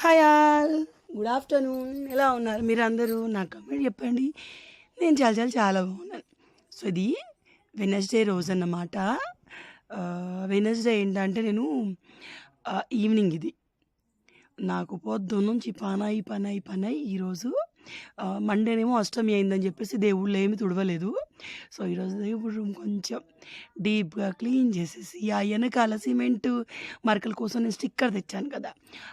Hi all. Good afternoon. ఎలా ఉన్నారు మీరు అందరూ నాకు కమెంట్ చెప్పండి. నేను చాలా చాలా చాలా బాగున్నాను. సో ఇది వెనస్డే రోజు అన్నమాట వెనస్డే ఏంటంటే నేను ఈవినింగ్ ఇది. నాకు పొద్దున్న నుంచి పనాయి పనాయి పనాయి ఈరోజు మండేనేమో అష్టమి అయిందని చెప్పేసి దేవుళ్ళు ఏమి తుడవలేదు. సో ఈరోజు దేవుడు రూమ్ కొంచెం డీప్గా క్లీన్ చేసేసి ఆ వెనకాల సిమెంట్ మరకల కోసం నేను స్టిక్కర్ తెచ్చాను కదా.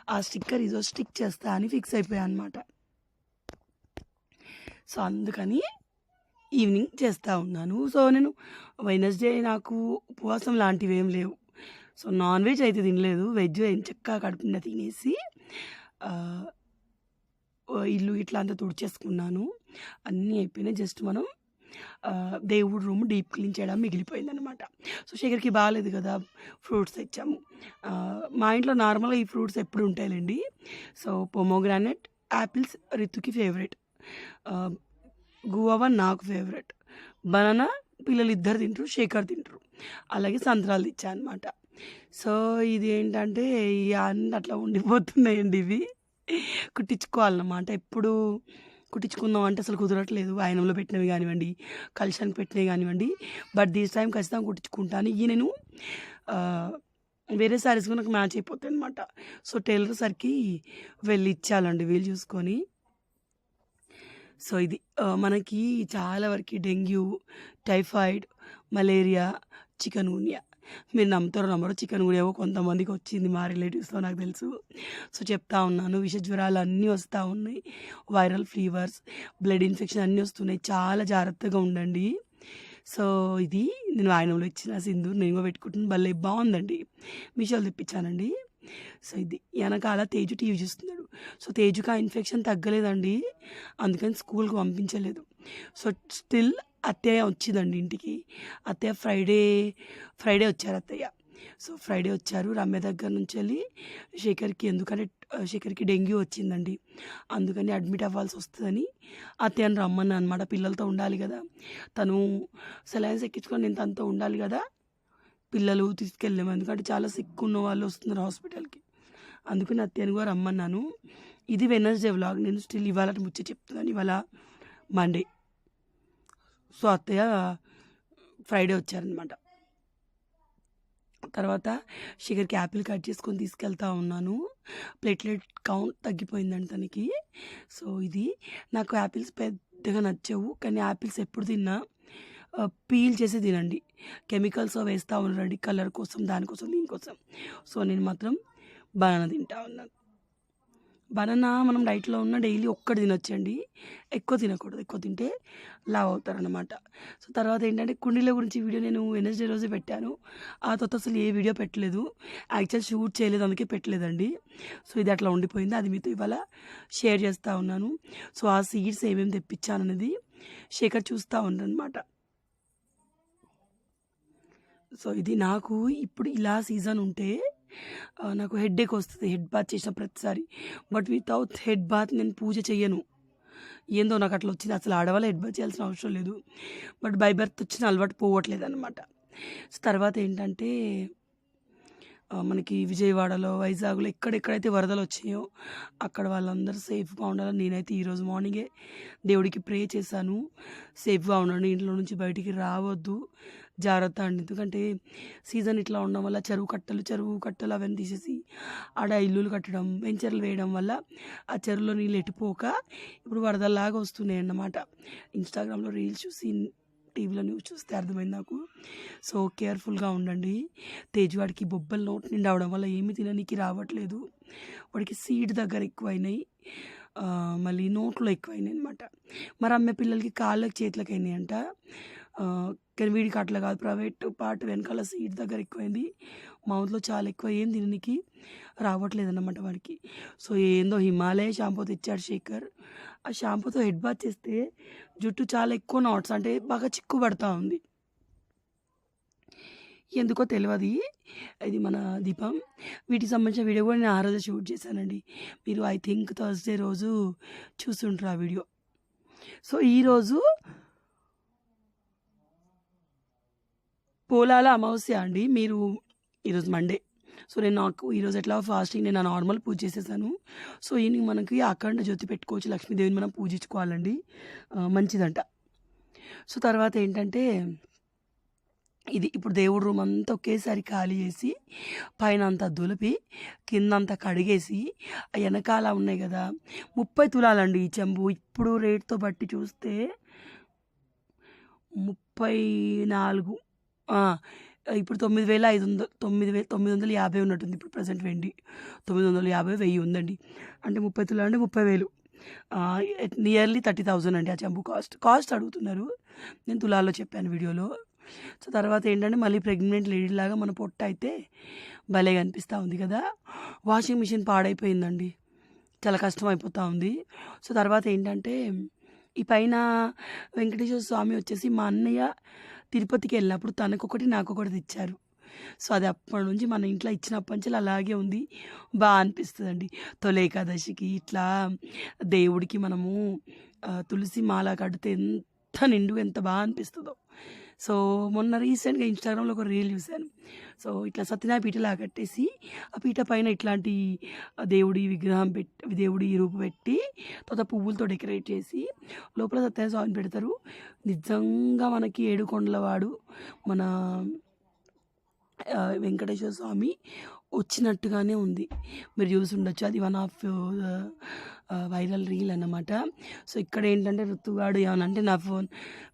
ఆ స్టిక్కర్ ఈరోజు స్టిక్ చేస్తా అని ఫిక్స్ అయిపోయాను అనమాట సో అందుకని ఈవినింగ్ చేస్తూ ఉన్నాను. సో నేను వెనస్డే నాకు ఉపవాసం లాంటివి ఏం లేవు. సో నాన్ వెజ్ అయితే తినలేదు. వెజ్ చక్కగా కడుపున తినేసి ఇల్లు ఇట్లా అంతా తుడిచేసుకున్నాను. అన్నీ అయిపోయినాయి. జస్ట్ మనం దేవుడు రూమ్ డీప్ క్లీన్ చేయడం మిగిలిపోయిందనమాట సో శేఖర్కి బాగాలేదు కదా ఫ్రూట్స్ తెచ్చాము. మా ఇంట్లో నార్మల్గా ఈ ఫ్రూట్స్ ఎప్పుడు ఉంటాయిలేండి. సో పొమోగ్రానెట్ యాపిల్స్ రితుకి ఫేవరెట్. గువావా నాకు ఫేవరెట్. బనానా పిల్లలు ఇద్దరు తింటారు శేఖర్ తింటారు. అలాగే సంత్రాలు తెచ్చా అనమాట సో ఇది ఏంటంటే ఈ అన్ని అట్లా ఉండిపోతున్నాయండి ఇవి. కుట్టించుకోవాలన్నమాట. ఎప్పుడు కుట్టించుకుందాం అంటే అసలు కుదరట్లేదు. ఆయనంలో పెట్టినవి కానివ్వండి కలుషానికి పెట్టినవి కానివ్వండి. బట్ దీస్ టైం ఖచ్చితంగా కుట్టించుకుంటాను. ఇవి నేను వేరే సారీస్ కూడా నాకు మ్యాచ్ అయిపోతాయి అనమాట సో టైలర్ సరికి వెళ్ళి ఇచ్చాలండి వీళ్ళు చూసుకొని. సో ఇది మనకి చాలా వరకు dengue typhoid malaria chikungunya. మీరు నమ్ముతారో నమ్మరు చికెన్ గున్యా కొంతమందికి వచ్చింది మా రిలేటివ్స్తో నాకు తెలుసు. సో చెప్తా ఉన్నాను విష జ్వరాలు అన్నీ వస్తూ ఉన్నాయి. వైరల్ ఫీవర్స్ బ్లడ్ ఇన్ఫెక్షన్ అన్నీ వస్తున్నాయి. చాలా జాగ్రత్తగా ఉండండి. సో ఇది నేను ఆయనంలో ఇచ్చిన సింధు నేను పెట్టుకుంటున్నాను. భలే బాగుందండి. మీషోలో తెప్పించానండి. సో ఇది వెనకాల తేజు టీవీ చూస్తున్నాడు. సో తేజుకి ఆ ఇన్ఫెక్షన్ తగ్గలేదండి. అందుకని స్కూల్కి పంపించలేదు. సో స్టిల్ అత్తయ్య వచ్చిందండి ఇంటికి. అత్తయ్య ఫ్రైడే ఫ్రైడే వచ్చారు అత్తయ్య. సో ఫ్రైడే వచ్చారు రమ్య దగ్గర నుంచి వెళ్ళి శేఖర్కి ఎందుకంటే శేఖర్కి డెంగ్యూ వచ్చిందండి. అందుకని అడ్మిట్ అవ్వాల్సి వస్తుందని అత్తయ్యను రమ్మని అనమాట పిల్లలతో ఉండాలి కదా. తను సెలైన్స్ ఎక్కించుకొని నేను తనతో ఉండాలి కదా. పిల్లలు తీసుకెళ్ళాము ఎందుకంటే చాలా సిక్ ఉన్న వాళ్ళు వస్తున్నారు హాస్పిటల్కి. అందుకని అత్తయ్యను కూడా రమ్మన్నాను. ఇది వెనస్డే వ్లాగ్ నేను స్టిల్ ఇవాళ ముచ్చ చెప్తున్నాను. ఇవాళ మండే సో అత్తయ్య ఫ్రైడే వచ్చారనమాట తర్వాత షుగర్కి యాపిల్ కట్ చేసుకొని తీసుకెళ్తా ఉన్నాను. ప్లేట్లెట్ కౌంట్ తగ్గిపోయిందండి తనకి. సో ఇది నాకు యాపిల్స్ పెద్దగా నచ్చవు కానీ యాపిల్స్ ఎప్పుడు తిన్నా పీల్ చేసి తినండి. కెమికల్స్ వేస్తూ ఉండండి కలర్ కోసం దానికోసం దీనికోసం. సో నేను మాత్రం బనానా తింటా ఉన్నాను. బనానా మనం డైట్లో ఉన్న డైలీ ఒక్కటి తినొచ్చండి. ఎక్కువ తినకూడదు. ఎక్కువ తింటే లావ్ అవుతారనమాట సో తర్వాత ఏంటంటే కుండీల గురించి వీడియో నేను వెనస్డే రోజే పెట్టాను. ఆ తర్వాత అసలు ఏ వీడియో పెట్టలేదు. యాక్చువల్ షూట్ చేయలేదు. అందుకే పెట్టలేదండి. సో ఇది అట్లా ఉండిపోయింది. అది మీతో ఇవాళ షేర్ చేస్తూ ఉన్నాను. సో ఆ సీడ్స్ ఏమేమి తెప్పించాననేది శేఖర్ చూస్తూ ఉన్నారనమాట సో ఇది నాకు ఇప్పుడు ఇలా సీజన్ ఉంటే నాకు హెడ్ఏక్ వస్తుంది హెడ్ బాత్ చేసిన ప్రతిసారి. బట్ వితౌట్ హెడ్ బాత్ నేను పూజ చెయ్యను. ఏందో నాకు అట్లా వచ్చింది. అసలు ఆడవాళ్ళు హెడ్ బాత్ చేయాల్సిన అవసరం లేదు. బట్ బై బర్త్ వచ్చిన అలవాటు పోవట్లేదు అనమాట సో తర్వాత ఏంటంటే మనకి విజయవాడలో వైజాగ్లో ఎక్కడెక్కడైతే వరదలు వచ్చాయో అక్కడ వాళ్ళందరూ సేఫ్గా ఉండాలని నేనైతే ఈరోజు మార్నింగే దేవుడికి ప్రే చేశాను. సేఫ్గా ఉండండి ఇంట్లో నుంచి బయటికి రావద్దు. జాగ్రత్త అండి. ఎందుకంటే సీజన్ ఇట్లా ఉండడం వల్ల చెరువు కట్టలు చెరువు కట్టలు అవన్నీ తీసేసి ఆడ ఇల్లులు కట్టడం వెంచర్లు వేయడం వల్ల ఆ చెరువులో నీళ్ళు ఎట్టిపోక ఇప్పుడు వరదల్లాగా వస్తున్నాయి అన్నమాట. ఇన్స్టాగ్రామ్లో రీల్స్ చూసి టీవీలో న్యూస్ చూస్తే అర్థమైంది నాకు. సో కేర్ఫుల్గా ఉండండి. తేజ్వాడికి బొబ్బలు నోట్ నిండా అవడం వల్ల ఏమి తిననీకి రావట్లేదు. వాడికి సీడ్ దగ్గర ఎక్కువైనాయి. మళ్ళీ నోట్లో ఎక్కువైనాయి అనమాట మరి అమ్మే పిల్లలకి కాళ్ళకి చేతులకు అయినాయి అంట వీడికి అట్లా కాదు. ప్రైవేట్ పార్ట్ వెనకాల సీట్ దగ్గర ఎక్కువైంది. మౌత్లో చాలా ఎక్కువ ఏం దీనికి. రావట్లేదు అన్నమాట వాడికి. సో ఏందో హిమాలయ షాంపూ తెచ్చాడు శేఖర్. ఆ షాంపూతో హెడ్ బాత్ చేస్తే జుట్టు చాలా ఎక్కువ నాట్స్ అంటే బాగా చిక్కు పడతా ఉంది. ఎందుకో తెలియదు ఇది మన దీపం. వీటికి సంబంధించిన వీడియో కూడా నేను ఆ రోజు షూట్ చేశానండి. మీరు ఐ థింక్ థర్స్డే రోజు చూస్తుంటారు ఆ వీడియో. సో ఈరోజు పోలాల అమావాస్య అండి. మీరు ఈరోజు మండే సో నేను నాకు ఈరోజు ఎట్లా ఫాస్టింగ్ నేను నార్మల్ పూజ చేసేసాను. సో ఈయన మనకి అఖండ జ్యోతి పెట్టుకోవచ్చు లక్ష్మీదేవిని మనం పూజించుకోవాలండి. మంచిదంట. సో తర్వాత ఏంటంటే ఇది ఇప్పుడు దేవుడు రూమ్ అంతా ఒకేసారి ఖాళీ చేసి పైన అంతా దులిపి కింద అంతా కడిగేసి ఆ వెనకాల ఉన్నాయి కదా ముప్పై తులాలండి ఈ చెంబు. ఇప్పుడు రేట్తో బట్టి చూస్తే ముప్పై నాలుగు ఇప్పుడు తొమ్మిది వేల ఐదు వందల తొమ్మిది వేల తొమ్మిది వందల యాభై ఉన్నట్టుంది ఇప్పుడు ప్రజెంట్ వెండి. తొమ్మిది వందల యాభై వెయ్యి ఉందండి. అంటే ముప్పై తులాలు అంటే ముప్పై వేలు. నియర్లీ థర్టీ థౌజండ్ అండి ఆ చెంబు కాస్ట్. కాస్ట్ అడుగుతున్నారు. నేను తులాల్లో చెప్పాను వీడియోలో. సో తర్వాత ఏంటంటే మళ్ళీ ప్రెగ్నెంట్ లేడీ లాగా మన పొట్ట అయితే భలే కనిపిస్తూ ఉంది కదా. వాషింగ్ మిషన్ పాడైపోయిందండి. చాలా కష్టం అయిపోతూ ఉంది. సో తర్వాత ఏంటంటే ఈ పైన వెంకటేశ్వర స్వామి వచ్చేసి మా అన్నయ్య తిరుపతికి వెళ్ళినప్పుడు తనకొకటి నాకొకటి తెచ్చారు. సో అది అప్పటి నుంచి మన ఇంట్లో ఇచ్చినప్పటి నుంచి అలాగే ఉంది. బాగా అనిపిస్తుందండి. తొలి ఏకాదశికి ఇట్లా దేవుడికి మనము తులసి మాల కడితే ఎంత నిండు ఎంత బాగా అనిపిస్తుందో. సో మొన్న రీసెంట్గా ఇన్స్టాగ్రామ్లో ఒక రీల్ చూశాను. సో ఇట్లా సత్యనారాయణ పీటలా కట్టేసి ఆ పీట పైన ఇట్లాంటి దేవుడి విగ్రహం పెట్టి దేవుడి రూపు పెట్టి తర్వాత పువ్వులతో డెకరేట్ చేసి లోపల సత్యనారాయణ స్వామిని పెడతారు. నిజంగా మనకి ఏడుకొండలవాడు మన వెంకటేశ్వర స్వామి వచ్చినట్టుగానే ఉంది. మీరు చూసి ఉండొచ్చు. అది వన్ ఆఫ్ వైరల్ రీల్ అన్నమాట. సో ఇక్కడ ఏంటంటే ఋతుగాడు ఏమనంటే నా ఫోన్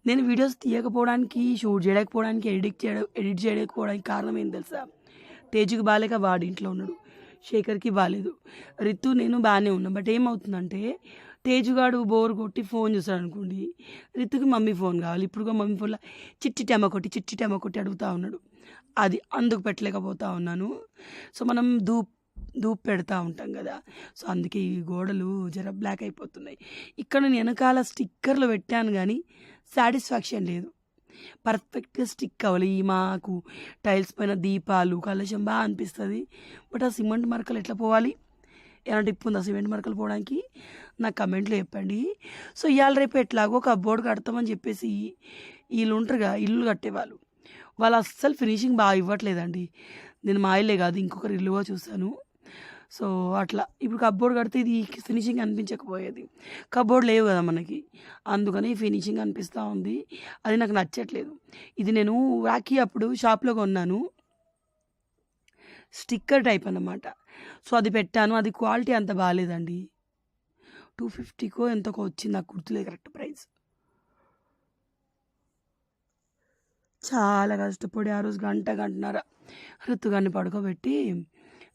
నేను వీడియోస్ తీయకపోవడానికి షూట్ చేయలేకపోవడానికి ఎడిట్ చేయడం ఎడిట్ చేయలేకపోవడానికి కారణం ఏం తెలుసా? తేజుకి బాగాలేక వాడు ఇంట్లో ఉన్నాడు. శేఖర్కి బాగాలేదు రితు నేను బాగానే ఉన్నా. బట్ ఏమవుతుందంటే తేజుగాడు బోర్ కొట్టి ఫోన్ చూస్తాడు అనుకోండి రితుకి మమ్మీ ఫోన్ కావాలి. ఇప్పుడు మమ్మీ ఫోన్లో చిట్టి టెమ కొట్టి చిట్టి టెమ కొట్టి అడుగుతూ ఉన్నాడు. అది అందుకు పెట్టలేకపోతా ఉన్నాను. సో మనం ధూప్ ధూప్ పెడతా ఉంటాం కదా. సో అందుకే ఈ గోడలు జర బ్లాక్ అయిపోతున్నాయి. ఇక్కడ నేను వెనకాల స్టిక్కర్లు పెట్టాను కానీ సాటిస్ఫాక్షన్ లేదు. పర్ఫెక్ట్గా స్టిక్ అవ్వాలి ఈ మాకు టైల్స్ పైన దీపాలు కలశం బాగా అనిపిస్తుంది. బట్ ఆ సిమెంట్ మరకలు ఎట్లా పోవాలి? ఏమైనా టిప్ ఉందా సిమెంట్ మరకలు పోవడానికి? నాకు కమెంట్లో చెప్పండి. సో ఇవాళ రేపు ఎట్లాగో బోర్డు కడతామని చెప్పేసి వీళ్ళు ఉంటారుగా ఇల్లు కట్టేవాళ్ళు. వాళ్ళు అస్సలు ఫినిషింగ్ బాగా ఇవ్వట్లేదండి. నేను మా ఇల్లే కాదు ఇంకొకరు ఇల్లుగా చూశాను. సో అట్లా. ఇప్పుడు కబ్బోర్డ్ కడితే ఇది ఫినిషింగ్ అనిపించకపోయేది. కబ్బోర్డ్ లేవు కదా మనకి. అందుకని ఫినిషింగ్ అనిపిస్తూ ఉంది. అది నాకు నచ్చట్లేదు. ఇది నేను రాఖీ అప్పుడు షాప్లో కొన్నాను. స్టిక్కర్ టైప్ అన్నమాట. సో అది పెట్టాను. అది క్వాలిటీ అంత బాగాలేదండి టూ ఫిఫ్టీకో ఎంతకో వచ్చింది నాకు గుర్తులేదు కరెక్ట్ ప్రైస్. చాలా కష్టపడి ఆ రోజు గంట గంటన్నర ఋతుగాన్ని పడుకోబెట్టి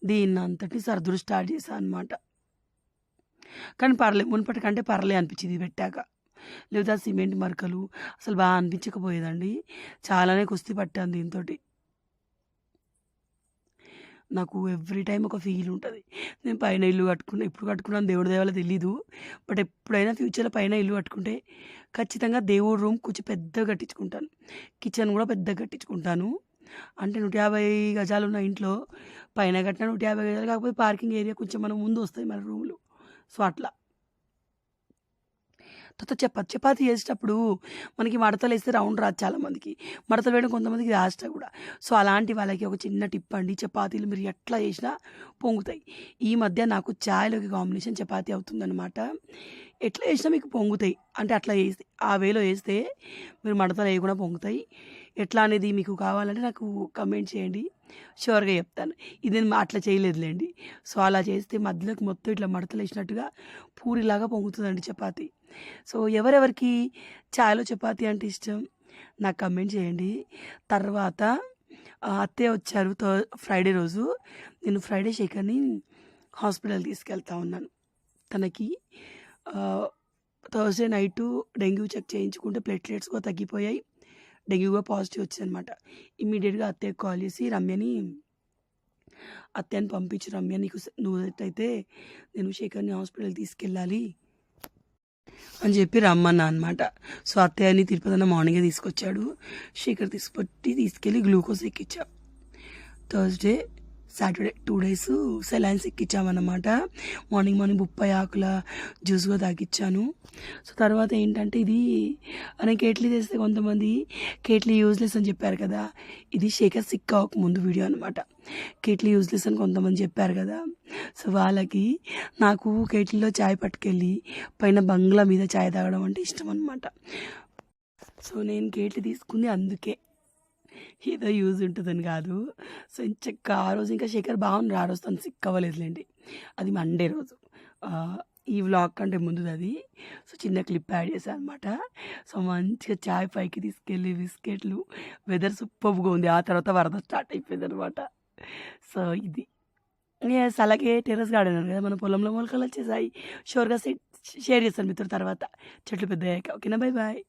దీన్ని అంతటి సర్దులు స్టార్ట్ చేశాను అనమాట కానీ పర్లే మునుపటి కంటే పర్లే అనిపించింది పెట్టాక. లేదా సిమెంట్ మరకలు అసలు బాగా అనిపించకపోయేదండి. చాలానే కుస్తీ పట్టాను దీంతో నాకు ఎవ్రీ టైం ఒక ఫీల్ ఉంటుంది. నేను పైన ఇల్లు కట్టుకున్నా ఇప్పుడు కట్టుకున్నాను దేవుడి దేవాల తెలీదు. బట్ ఎప్పుడైనా ఫ్యూచర్లో పైన ఇల్లు కట్టుకుంటే ఖచ్చితంగా దేవుడి రూమ్ కొంచెం పెద్దగా కట్టించుకుంటాను. కిచెన్ కూడా పెద్దగా కట్టించుకుంటాను. అంటే నూట యాభై గజాలు ఉన్న ఇంట్లో పైన కట్టిన నూట యాభై గజాలు కాకపోతే పార్కింగ్ ఏరియా కొంచెం మనం ముందు వస్తాయి మన రూమ్లు. సో అట్లా. తర్వాత చపాతి చపాతి చేసేటప్పుడు మనకి మడతలు వేస్తే రౌండ్ రాదు చాలామందికి. మడతలు వేయడం కొంతమందికి రాష్ట్ర కూడా. సో అలాంటి వాళ్ళకి ఒక చిన్న టిప్ అండి. చపాతీలు మీరు ఎట్లా చేసినా పొంగుతాయి. ఈ మధ్య నాకు ఛాయ్లోకి కాంబినేషన్ చపాతీ అవుతుందన్నమాట. ఎట్లా చేసినా మీకు పొంగుతాయి. అంటే అట్లా వేస్తే ఆ వేలో వేస్తే మీరు మడతలు వేయకుండా పొంగుతాయి. ఎట్లా అనేది మీకు కావాలంటే నాకు కమెంట్ చేయండి. షూర్గా చెప్తాను. ఇది నేను అట్లా చేయలేదులేండి. సో అలా చేస్తే మధ్యలోకి మొత్తం ఇట్లా మడతలు వేసినట్టుగా పూరిలాగా పొంగుతుందండి చపాతి. సో ఎవరెవరికి చాయ్లో చపాతి అంటే ఇష్టం నాకు కమెంట్ చేయండి. తర్వాత అత్తే అత్తయ్య వచ్చారు ఫ్రైడే రోజు. నేను ఫ్రైడే శేఖర్ని హాస్పిటల్ తీసుకెళ్తా ఉన్నాను. తనకి థర్స్డే నైట్ డెంగ్యూ చెక్ చేయించుకుంటే ప్లేట్లెట్స్ కూడా తగ్గిపోయాయి. నెగిటివ్గా పాజిటివ్ వచ్చింది అనమాట ఇమ్మీడియట్గా అత్తయ్యకి కాల్ చేసి రమ్యని అత్తయ్యని పంపించి రమ్య నీకు నువ్వు అయితే నేను శేఖర్ని హాస్పిటల్ తీసుకెళ్ళాలి అని చెప్పి రమ్మన్నా అనమాట సో అత్తయ్యని తిరుపతి అన్న మార్నింగే తీసుకొచ్చాడు. శేఖర్ తీసుకొట్టి తీసుకెళ్ళి glucose ఎక్కించా. Thursday Saturday two days salines ఎక్కించామన్నమాట morning morning బొప్పాయి ఆకుల జ్యూస్గా తాగిచ్చాను. సో తర్వాత ఏంటంటే ఇది నేను కేట్లీ చేస్తే కొంతమంది కేట్లీ యూజ్లెస్ అని చెప్పారు కదా. ఇది శేఖర్ సిక్ అవ్వక ముందు వీడియో అనమాట కేట్లీ యూజ్లెస్ అని కొంతమంది చెప్పారు కదా. సో వాళ్ళకి నాకు కేట్లీలో చాయ్ పట్టుకెళ్ళి పైన బంగ్లా మీద చాయ్ తాగడం అంటే ఇష్టం అనమాట సో నేను కేట్లీ తీసుకుంది అందుకే. ఏదో యూజ్ ఉంటుందని కాదు. సో ఇంచక్క ఆ రోజు ఇంకా శేఖర్ బాగుంది ఆ రోజు తను సిక్ అవ్వలేదులేండి అది మండే రోజు. ఈ వ్లాగ్ కంటే ముందుది అది. సో చిన్న క్లిప్ యాడ్ చేశాను అనమాట సో మంచిగా చాయ్ పైకి తీసుకెళ్ళి బిస్కెట్లు వెదర్ సూపర్గా ఉంది. ఆ తర్వాత వరద స్టార్ట్ అయిపోయింది అనమాట సో ఇది. ఎస్ అలాగే టెర్రస్ గార్డెన్ కదా మన పొలంలో మొలకలు వచ్చేసాయి. షూర్గా షేర్ చేస్తాను మీతో తర్వాత. చెట్లు పెద్దయ్యాక. ఓకేనా? Bye bye